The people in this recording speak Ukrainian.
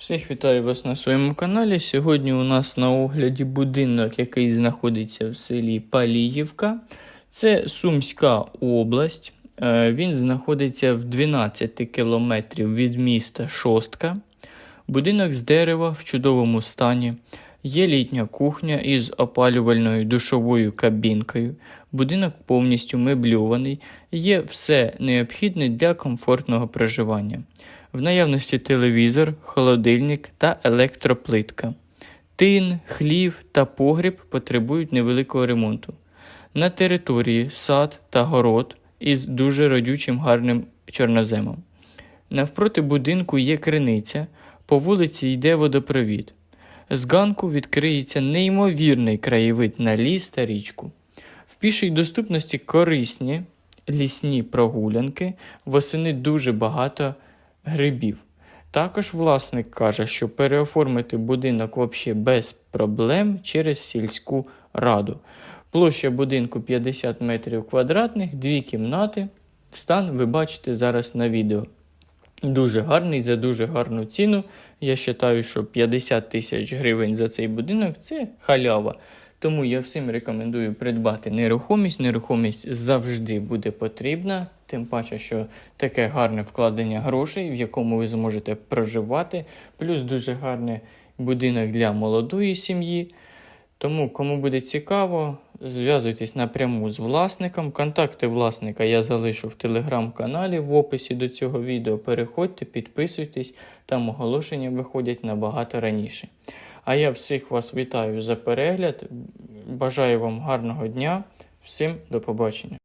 Всіх вітаю вас на своєму каналі. Сьогодні у нас на огляді будинок, який знаходиться в селі Паліївка. Це Сумська область. Е, Він знаходиться в 12 кілометрів від міста Шостка. Будинок з дерева в чудовому стані. Є літня кухня із опалювальною душовою кабінкою. Будинок повністю мебльований. Є все необхідне для комфортного проживання. В наявності телевізор, холодильник та електроплитка. Тин, хлів та погріб потребують невеликого ремонту. На території сад та город із дуже родючим гарним чорноземом. Навпроти будинку є криниця, по вулиці йде водопровід. З ганку відкриється неймовірний краєвид на ліс та річку. В пішій доступності корисні лісні прогулянки, восени дуже багато грибів. Також власник каже, що переоформити будинок взагалі без проблем через сільську раду. Площа будинку 50 метрів квадратних, дві кімнати. Стан ви бачите зараз на відео. Дуже гарний за дуже гарну ціну. Я вважаю, що 50 тисяч гривень за цей будинок це халява. Тому я всім рекомендую придбати нерухомість. Нерухомість завжди буде потрібна, тим паче, що таке гарне вкладення грошей, в якому ви зможете проживати, плюс дуже гарний будинок для молодої сім'ї. Тому, кому буде цікаво, зв'язуйтесь напряму з власником. Контакти власника я залишу в телеграм-каналі в описі до цього відео. Переходьте, підписуйтесь, там оголошення виходять набагато раніше. А я всіх вас вітаю за перегляд. Бажаю вам гарного дня. Всім до побачення.